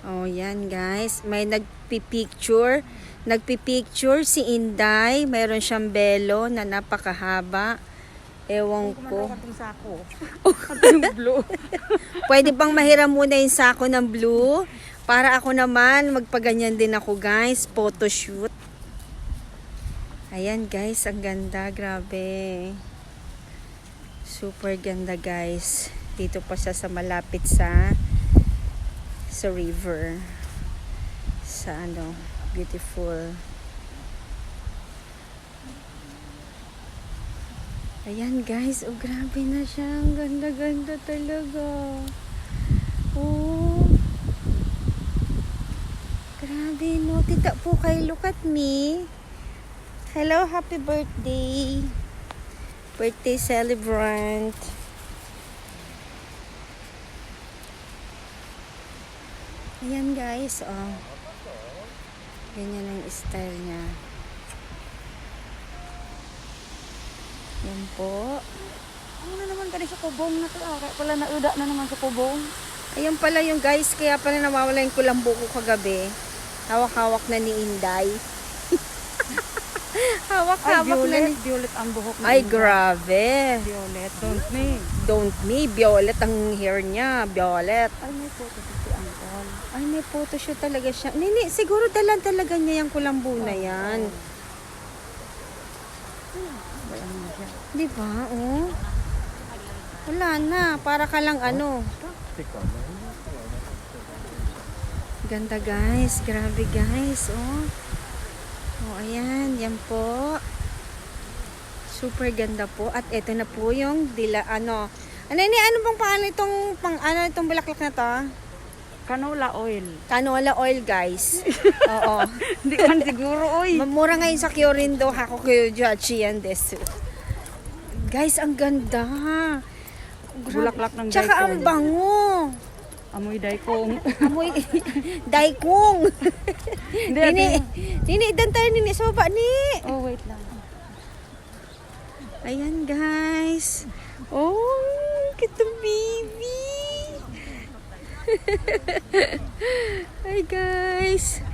Oh, yan guys. May nagpipicture. Nagpipicture si Inday. Mayroon siyang belo na napakahaba. Ewan ko. Itong sako. Ito yung blue. Pwede bang mahiram muna yung sako ng blue? Para ako naman, magpaganyan din ako guys. Photoshoot. Ayan guys, ang ganda. Grabe. Super ganda guys. Dito pa siya sa malapit sa sa river. Sa ano, beautiful. Ayan guys, oh grabe na siya. Ang ganda-ganda talaga. Oh. Grabe no. Tita po kay look at me. Hello, happy birthday. Birthday celebrant. Ayan guys, oh. Ganyan ang style niya. Yan po. Ano na naman kani sa kubong na to? Ah, kaya pala nauda na naman sa kubong. Ayun pala yung guys, kaya pala nawawala yung kulambo ko kagabi. Hawak-hawak na ni Inday. Ay, Hawak-hawak na ni... Violet ang buhok Ay, grabe. Violet. Don't me. Don't me, violet ang hair niya. Violet. Ay, may photo. Ay, may photoshoot talaga siya. Nini, siguro dalan talaga niya yung kulambo na yan. Di ba? Oh. Wala na. Para ka lang ano. Ganda guys. Grabe guys. Oh. Oh, ayan. Yan po. Super ganda po. At ito na po yung dila, ano. Ano ni ano bang pangalan itong pang ano itong bulaklak na to? Canola oil. Canola oil, guys. Oo. Hindi man siguro, oy. Mura ngayon sa Kyorindo, hako kayo Jachi yan desu. Guys, ang ganda. Grabe. Bulaklak ng Tsaka daikong. ang bango. Amoy daikong. Amoy daikong. Hindi, Nini, nini, idan tayo nini sa baba ni. Oh, wait lang. Ayan guys. Hi guys.